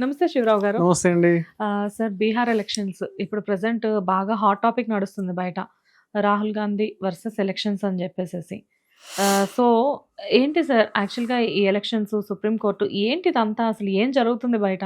నమస్తే శివరావు గారు. నమస్తే అండి. Sir Bihar elections. ఇప్పుడు ప్రజెంట్ బాగా హాట్ టాపిక్ నడుస్తుంది బయట. రాహుల్ గాంధీ వర్సెస్ ఎలక్షన్స్ అని చెప్పేసేసి. సో ఏంటి సార్ యాక్చువల్గా ఈ ఎలక్షన్స్ సుప్రీంకోర్టు ఏంటి ఇదంతా? అసలు ఏం జరుగుతుంది బయట?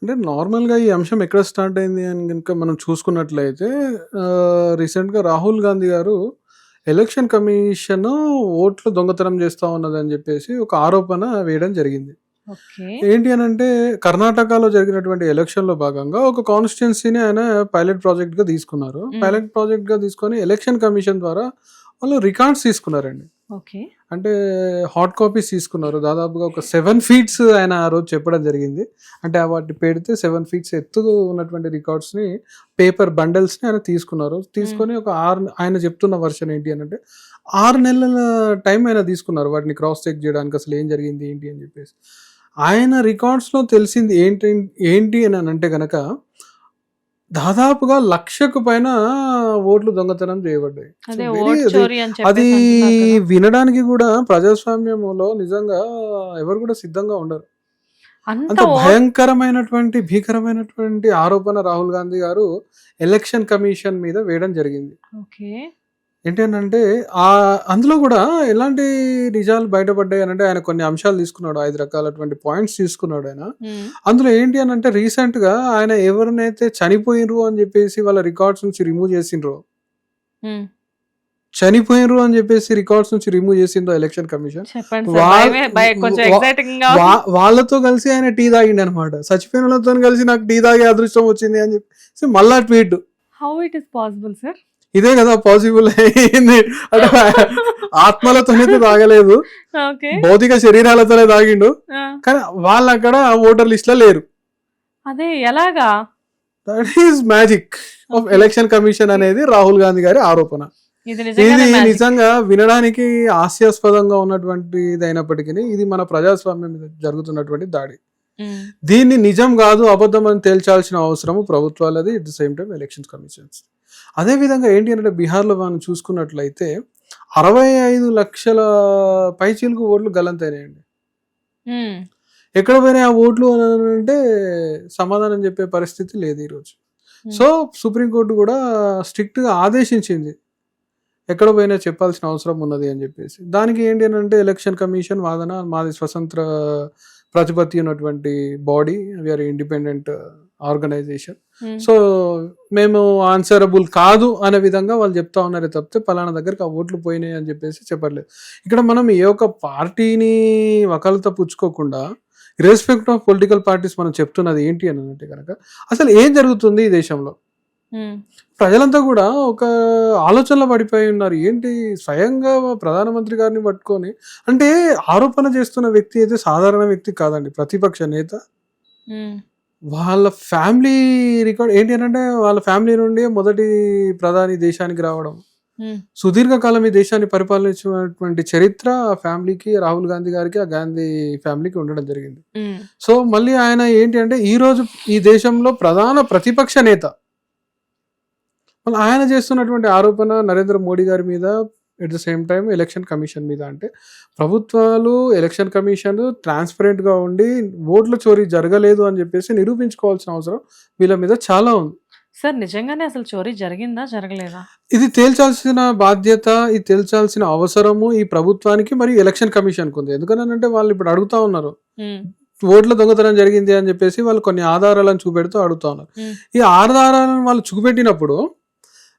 అంటే నార్మల్గా ఈ అంశం ఎక్కడ స్టార్ట్ అయింది అని కనుక మనం చూసుకున్నట్లయితే రీసెంట్గా రాహుల్ గాంధీ గారు ఎలక్షన్ కమిషన్ ఓట్లు దొంగతనం చేస్తా ఉన్నదని చెప్పేసి ఒక ఆరోపణ వేయడం జరిగింది. ఏంటి అని అంటే కర్ణాటకలో జరిగినటువంటి ఎలక్షన్లో భాగంగా ఒక కాన్స్టిట్యున్సీని ఆయన పైలట్ ప్రాజెక్ట్గా తీసుకున్నారు. మ్మ్. పైలట్ ప్రాజెక్ట్గా తీసుకొని ఎలక్షన్ కమిషన్ ద్వారా వాళ్ళు రికార్డ్స్ తీసుకున్నారండి. అంటే హాట్ కాపీస్ తీసుకున్నారు. దాదాపుగా ఒక సెవెన్ ఫీట్స్ ఆయన ఆ రోజు చెప్పడం జరిగింది. అంటే ఆ వాటిని పెడితే సెవెన్ ఫీట్స్ ఎత్తు ఉన్నటువంటి రికార్డ్స్ని పేపర్ బండల్స్ని ఆయన తీసుకున్నారు. తీసుకొని ఒక ఆరు ఆయన చెప్తున్న వర్షన్ ఏంటి అని అంటే ఆరు నెలల టైం ఆయన తీసుకున్నారు. వాటిని క్రాస్ చెక్ చేయడానికి అసలు ఏం జరిగింది ఏంటి అని చెప్పేసి. ఆయన రికార్డ్స్లో తెలిసింది ఏంటి ఏంటి అని అంటే గనక దాదాపుగా లక్షకు పైన ఓట్లు దొంగతనం చేయబడ్డాయి. అదే. వినడానికి కూడా ప్రజాస్వామ్యంలో నిజంగా ఎవరు కూడా సిద్ధంగా ఉండరు. అంత భయంకరమైనటువంటి భీకరమైనటువంటి ఆరోపణ రాహుల్ గాంధీ గారు ఎలక్షన్ కమిషన్ మీద వేయడం జరిగింది. ఓకే. ఏంటంటే ఆ అందులో కూడా ఎలాంటి నిజాలు బయటపడ్డాయి అని అంటే ఆయన కొన్ని అంశాలు తీసుకున్నాడు. ఐదు రకాలటువంటి పాయింట్స్ తీసుకున్నాడు ఆయన. అందులో ఏంటి అని అంటే రీసెంట్గా ఆయన ఎవరినైతే చనిపోయినరు అని చెప్పేసి వాళ్ళ రికార్డ్స్ నుంచి రిమూవ్ చేసిండ్రో. చనిపోయినరు అని చెప్పేసి రికార్డ్స్ నుంచి రిమూవ్ చేసిండ్రో ఎలక్షన్ కమిషన్. వాళ్ళతో కలిసి ఆయన టీ తాగిండి అనమాట చచ్చిపోయిన వాళ్ళతో కలిసి నాకు టీ తాగే అదృష్టం వచ్చింది అని చెప్పేసి మళ్ళా tweet. How it is possible sir ఇదే కదా పాసిబుల్ అయింది. అంటే ఆత్మలతోనైతే తాగలేదు. భౌతిక శరీరాలతోనే తాగిండు. కానీ వాళ్ళు అక్కడ ఓటర్ లిస్ట్లో లేరు. అదే ఎలాగా? That is magic of. Election commission అనేది రాహుల్ గాంధీ గారి ఆరోపణ. ఇది. నిజంగా వినడానికి హాస్యాస్పదంగా ఉన్నటువంటిది అయినప్పటికీ ఇది మన ప్రజాస్వామ్యం మీద జరుగుతున్నటువంటి దాడి. దీన్ని నిజం కాదు అబద్ధం అని తేల్చాల్సిన అవసరము ప్రభుత్వాలది at the same time elections commissions అదే విధంగా ఏంటి అంటే బీహార్లో మనం చూసుకున్నట్లయితే అరవై ఐదు లక్షల పైచీలకు ఓట్లు గలంతైనాయండి మ్మ్. ఎక్కడ పోయినాయి ఆ ఓట్లు అని అంటే సమాధానం చెప్పే పరిస్థితి లేదు ఈరోజు. Hmm. సో సుప్రీంకోర్టు కూడా స్ట్రిక్ట్గా ఆదేశించింది. ఎక్కడ పోయినా చెప్పాల్సిన అవసరం ఉన్నది అని చెప్పేసి. దానికి ఏంటి అని అంటే ఎలక్షన్ కమిషన్ వాదన మాది స్వతంత్ర ప్రతిపత్తి ఉన్నటువంటి body we are independent organisation. So మేము ఆన్సరబుల్ కాదు అనే విధంగా వాళ్ళు చెప్తా ఉన్నారే తప్పితే పలానా దగ్గరికి ఆ ఓట్లు పోయినాయి అని చెప్పేసి చెప్పట్లేదు ఇక్కడ మనం ఏ ఒక్క పార్టీని వకాలత పుచ్చుకోకుండా రెస్పెక్ట్ ఆఫ్ పొలిటికల్ పార్టీస్ మనం చెప్తున్నది ఏంటి అని అంటే కనుక అసలు ఏం జరుగుతుంది ఈ దేశంలో. ప్రజలంతా కూడా ఒక ఆలోచనలో పడిపోయి ఉన్నారు. ఏంటి? స్వయంగా ప్రధానమంత్రి గారిని పట్టుకొని అంటే ఆరోపణ చేస్తున్న వ్యక్తి అయితే సాధారణ వ్యక్తి కాదండి ప్రతిపక్ష నేత. వాళ్ళ ఫ్యామిలీ రికార్డ్ ఏంటి అంటే వాళ్ళ ఫ్యామిలీ నుండి మొదటి ప్రధాని దేశానికి రావడం. సుదీర్ఘకాలం ఈ దేశాన్ని పరిపాలించినటువంటి చరిత్ర ఆ ఫ్యామిలీకి రాహుల్ గాంధీ గారికి ఆ గాంధీ ఫ్యామిలీకి ఉండడం జరిగింది. సో మళ్ళీ ఆయన ఏంటి అంటే ఈ రోజు ఈ దేశంలో ప్రధాన ప్రతిపక్ష నేత. మళ్ళీ ఆయన చేస్తున్నటువంటి ఆరోపణ నరేంద్ర మోడీ గారి మీద at the same time election commission మీద అంటే ప్రభుత్వాలు ఎలక్షన్ కమిషన్ ట్రాన్స్పరెంట్గా ఉండి ఓట్ల చోరీ జరగలేదు అని చెప్పేసి నిరూపించుకోవాల్సిన అవసరం వీళ్ళ మీద చాలా ఉంది. సార్ నిజంగానే అసలు చోరీ జరిగిందా జరగలేదా? ఇది తేల్చాల్సిన బాధ్యత ఇది తేల్చాల్సిన అవసరము ఈ ప్రభుత్వానికి మరియు ఎలక్షన్ కమిషన్కి ఉంది. ఎందుకనంటే వాళ్ళు ఇప్పుడు అడుగుతా ఉన్నారు. ఓట్ల దొంగతనం జరిగింది అని చెప్పేసి వాళ్ళు కొన్ని ఆధారాలను చూపెడుతూ అడుగుతా ఉన్నారు. ఈ ఆధారాలను వాళ్ళు చూపెట్టినప్పుడు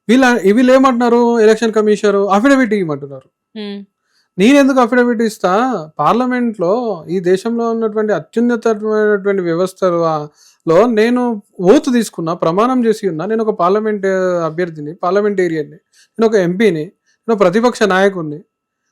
వీళ్ళ వీళ్ళు ఏమంటున్నారు? ఎలక్షన్ కమిషనర్ అఫిడవిట్ ఇవ్వమంటున్నారు. మ్మ్. నేను ఎందుకు అఫిడవిట్ ఇస్తా? పార్లమెంట్లో ఈ దేశంలో ఉన్నటువంటి అత్యున్నతమైనటువంటి వ్యవస్థలో నేను ఓతు తీసుకున్నా ప్రమాణం చేసి ఉన్నా నేను ఒక పార్లమెంట్ అభ్యర్థిని పార్లమెంటేరియన్ని నేను ఒక ఎంపీని నేను ఒక ప్రతిపక్ష నాయకుడిని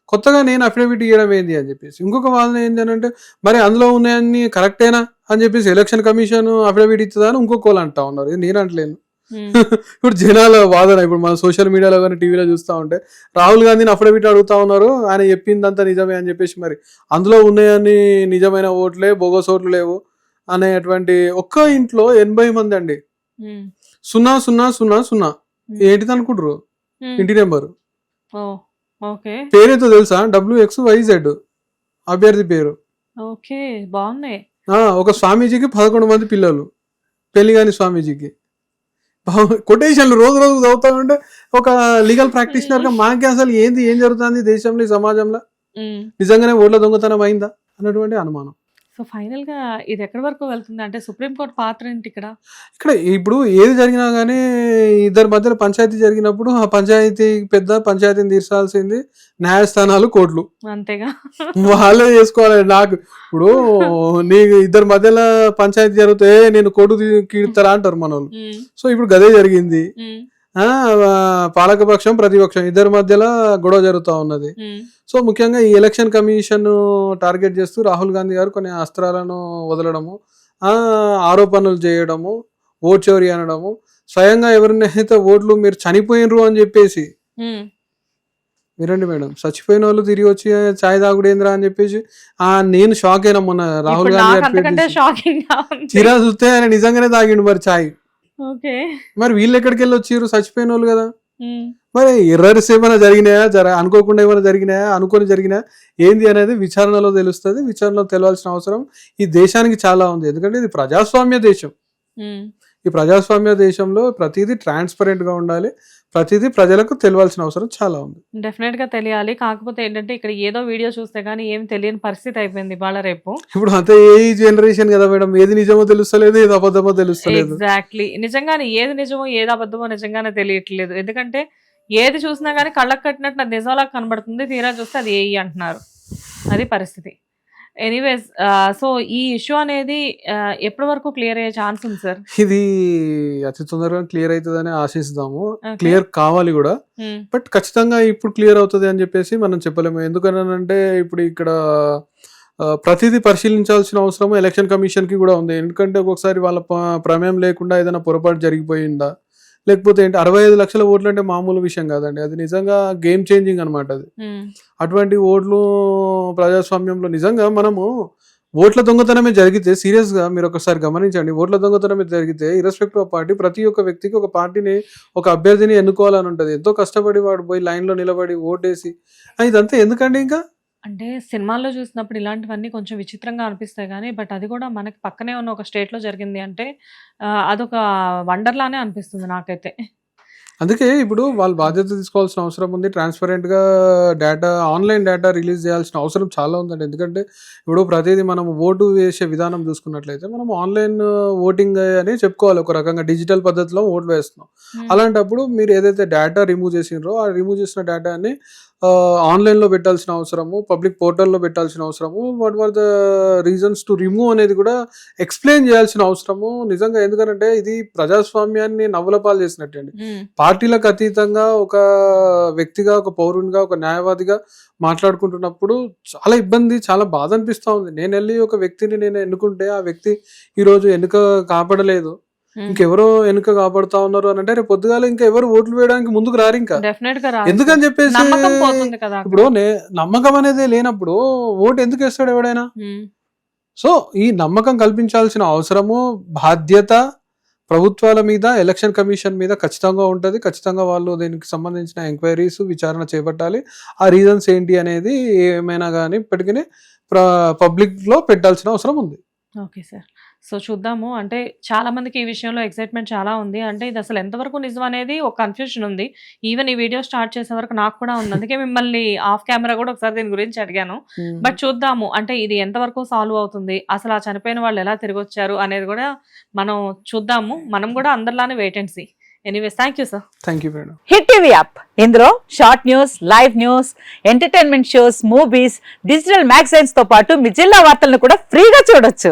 కొత్తగా నేను అఫిడవిట్ ఇవ్వడం ఏంది అని చెప్పేసి. ఇంకొక వాదన ఏంటి అని అంటే మరి అందులో ఉన్నాయన్ని కరెక్టేనా అని చెప్పేసి ఎలక్షన్ కమిషన్ అఫిడవిట్ ఇస్తుందా అని ఇంకొకళ్ళు అంటా ఉన్నారు. నేను అంటలేను. ఇప్పుడు జనాల వాదన ఇప్పుడు మన సోషల్ మీడియాలో కానీ టీవీలో చూస్తూ ఉంటే రాహుల్ గాంధీని అఫిడవిట్ అడుగుతా ఉన్నారు ఆయన చెప్పిందంతా నిజమే అని చెప్పేసి మరి. అందులో ఉన్నాయని నిజమైన ఓట్లే బోగస్ ఓట్లు లేవు అనేటువంటి ఒక్క ఇంట్లో ఎనభై మంది అండి. సున్నా సున్నా సున్నా సున్నా. ఏంటిది అనుకుంటారు. ఇంటి నెంబర్. పేరేతో తెలుసా? డబ్ల్యూ ఎక్స్ వైజెడ్ అభ్యర్థి పేరు. ఓకే బాగున్నాయి. ఆ, ఒక స్వామీజీకి పదకొండు మంది పిల్లలు. పెళ్ళి కాని స్వామీజీకి. కొటేషన్లు రోజు రోజు చదువుతా ఉంటే ఒక లీగల్ ప్రాక్టీషనర్గా మనకి అసలు ఏంది ఏం జరుగుతుంది దేశంలో సమాజంలో? నిజంగానే ఓట్ల దొంగతనం అయిందా? అన్నటువంటి అనుమానం. సో ఫైనల్గా ఇది ఎక్కడి వరకు వెళ్తుంది? అంటే సుప్రీంకోర్టు పాత్ర ఏంటి ఇక్కడ? ఇక్కడ ఇప్పుడు ఏది జరిగినా కానీ ఇద్దరి మధ్యలో పంచాయతీ జరిగినప్పుడు ఆ పంచాయతీ పెద్ద పంచాయతీని తీర్చాల్సింది న్యాయస్థానాలు కోర్టులు. అంతేగా? వాళ్ళే చేసుకోవాలి. నాకు ఇప్పుడు నీ ఇద్దరి మధ్యలో పంచాయతీ జరిగితే నేను కోర్టు కీర్తారా అంటారు మన సో ఇప్పుడు గదే జరిగింది. పాలకపక్షం ప్రతిపక్షం ఇద్దరి మధ్యలో గొడవ జరుగుతూ ఉన్నది. సో ముఖ్యంగా ఈ ఎలక్షన్ కమిషన్ టార్గెట్ చేస్తూ రాహుల్ గాంధీ గారు కొన్ని అస్త్రాలను వదలడము ఆ ఆరోపణలు చేయడము ఓట్ చోరీ అనడము స్వయంగా ఎవరినైతే ఓట్లు మీరు చనిపోయినరు అని చెప్పేసి. వినండి మేడం చచ్చిపోయిన వాళ్ళు తిరిగి వచ్చి చాయ్ తాగుడేంద్రా అని చెప్పేసి ఆ నేను షాక్ అయినా మొన్న రాహుల్ గాంధీ గారి తీరా చూస్తే ఆయన నిజంగానే తాగిండు మరి చాయ్. ఓకే మరి వీళ్ళు ఎక్కడికి వెళ్ళి వచ్చిర్రు? చచ్చిపోయిన వాళ్ళు కదా. మరి ఎర్రర్స్ ఏమైనా జరిగినాయా? జర అనుకోకుండా ఏమైనా జరిగినాయా? అనుకొని జరిగినాయా ఏంది అనేది విచారణలో తెలుస్తుంది. విచారణలో తెలవాల్సిన అవసరం ఈ దేశానికి చాలా ఉంది. ఎందుకంటే ఇది ప్రజాస్వామ్య దేశం. ఈ ప్రజాస్వామ్య దేశంలో ప్రతిదీ ట్రాన్స్పరెంట్గా ఉండాలి. ప్రతిదీ ప్రజలకు తెలవాల్సిన అవసరం చాలా ఉంది. డెఫినెట్గా తెలియాలి. కాకపోతే ఏంటంటే ఇక్కడ ఏదో వీడియో చూస్తే గానీ ఏం తెలియని పరిస్థితి అయిపోయింది ఇవాళ రేపు. ఇప్పుడు అంతే ఏ జనరేషన్ కదా మేడం? ఏది నిజమో తెలుస్తలేదు ఏది అబద్ధమో తెలుస్తలేదు. ఎగ్జాక్ట్లీ నిజంగానే ఏది నిజమో ఏది అబద్ధమో నిజంగానే తెలియట్లేదు. ఎందుకంటే ఏది చూసినా కానీ కళ్ళకు కట్టినట్టు నిజంలా కనబడుతుంది. తీరా చూస్తే అది ఏయి అంటున్నారు. అది పరిస్థితి. ఎనీవేస్ సో ఈ ఇష్యూ అనేది ఆ, ఎప్పటి వరకు క్లియర్ అయ్యే ఛాన్స్ ఉంది సార్ ఇది అతి తొందరగా క్లియర్ అవుతుందని ఆశిస్తాము. క్లియర్ కావాలి కూడా. బట్ ఖచ్చితంగా ఇప్పుడు క్లియర్ అవుతుంది అని చెప్పేసి మనం చెప్పలేము. ఎందుకనంటే ఇప్పుడు ఇక్కడ ఆ, ప్రతిదీ పరిశీలించాల్సిన అవసరం ఎలక్షన్ కమిషన్కి కూడా ఉంది. ఎందుకంటే ఒక్కొక్కసారి వాళ్ళ ప్రమేయం లేకుండా ఏదైనా పొరపాటు జరిగిపోయిందా లేకపోతే ఏంటి అరవై ఐదు లక్షల ఓట్లు అంటే మామూలు విషయం కాదండి. అది నిజంగా గేమ్ చేంజింగ్ అనమాట అది. అటువంటి ఓట్లు ప్రజాస్వామ్యంలో నిజంగా మనము ఓట్ల దొంగతనమే జరిగితే సీరియస్గా మీరు ఒకసారి గమనించండి. ఓట్ల దొంగతనమే జరిగితే ఇరస్పెక్టివ్ ఆఫ్ పార్టీ ప్రతి ఒక్క వ్యక్తికి ఒక పార్టీని ఒక అభ్యర్థిని ఎన్నుకోవాలని ఉంటది. ఎంతో కష్టపడి వాడు పోయి లైన్లో నిలబడి ఓటేసి ఇదంతా ఎందుకండి ఇంకా? అంటే సినిమాల్లో చూసినప్పుడు ఇలాంటివన్నీ కొంచెం విచిత్రంగా అనిపిస్తాయి కానీ బట్ అది కూడా మనకి పక్కనే ఉన్న ఒక స్టేట్లో జరిగింది అంటే ఆ, అదొక వండర్ లానే అనిపిస్తుంది నాకైతే. అందుకే ఇప్పుడు వాళ్ళు బాధ్యత తీసుకోవాల్సిన అవసరం ఉంది. ట్రాన్స్పరెంట్గా డేటా ఆన్లైన్ డేటా రిలీజ్ చేయాల్సిన అవసరం చాలా ఉందండి. ఎందుకంటే ఇప్పుడు ప్రతిదీ మనం ఓటు వేసే విధానం చూసుకున్నట్లయితే మనం ఆన్లైన్ ఓటింగ్ అని చెప్పుకోవాలి. ఒక రకంగా డిజిటల్ పద్ధతిలో ఓట్లు వేస్తున్నాం. అలాంటప్పుడు మీరు ఏదైతే డేటా రిమూవ్ చేసినారో ఆ రిమూవ్ చేసిన డేటాని ఆన్లైన్లో పెట్టాల్సిన అవసరము పబ్లిక్ పోర్టల్లో పెట్టాల్సిన అవసరము what were the reasons to remove అనేది కూడా ఎక్స్ప్లెయిన్ చేయాల్సిన అవసరము. నిజంగా ఎందుకంటే ఇది ప్రజాస్వామ్యాన్ని నవ్వులపాలు చేసినట్టు అండి ఉమ్, పార్టీలకు అతీతంగా ఒక వ్యక్తిగా ఒక పౌరునిగా ఒక న్యాయవాదిగా మాట్లాడుకుంటున్నప్పుడు చాలా ఇబ్బంది చాలా బాధ అనిపిస్తా ఉంది. నేను వెళ్ళి ఒక వ్యక్తిని నేను ఎన్నుకుంటే ఆ వ్యక్తి ఈ రోజు ఎన్నిక కాపాడలేదు. ఇంకెవరో ఎన్నిక కాపాడుతా ఉన్నారు అని అంటే రేపు పొద్దుగాల ఇంకా ఎవరు ఓట్లు వేయడానికి ముందుకు రారు ఇంకా. ఎందుకని చెప్పేసి. ఇప్పుడు నమ్మకం అనేది లేనప్పుడు ఓటు ఎందుకు వేస్తాడు ఎవడైనా? సో ఈ నమ్మకం కల్పించాల్సిన అవసరము బాధ్యత ప్రభుత్వాల మీద ఎలక్షన్ కమిషన్ మీద ఖచ్చితంగా ఉంటుంది. ఖచ్చితంగా వాళ్ళు దీనికి సంబంధించిన ఎంక్వైరీస్ విచారణ చేపట్టాలి. ఆ రీజన్స్ ఏంటి అనేది ఏమైనా కానీ ఇప్పటికీ పబ్లిక్లో పెట్టాల్సిన అవసరం ఉంది. Okay sir. సో చూద్దాము. అంటే చాలా మందికి ఈ విషయంలో ఎక్సైట్మెంట్ చాలా ఉంది. అంటే ఇది అసలు ఎంతవరకు నిజం అనేది ఒక కన్ఫ్యూజన్ ఉంది. ఈవెన్ ఈ వీడియో స్టార్ట్ చేసే వరకు నాకు కూడా ఉంది. అందుకే మిమ్మల్ని ఆఫ్ కెమెరా కూడా ఒకసారి దీని గురించి అడిగాను. బట్ చూద్దాము. అంటే ఇది ఎంతవరకు సాల్వ్ అవుతుంది? అసలు ఆ చనిపోయిన వాళ్ళు ఎలా తిరిగి వచ్చారు అనేది కూడా మనం చూద్దాము. మనం కూడా అందరిలానే wait and see anyways thank you sir thank you madam hit TV app ఇందులో short news live news entertainment shows movies digital మ్యాగజైన్స్తో పాటు మీ జిల్లా వార్తలను కూడా ఫ్రీగా చూడొచ్చు.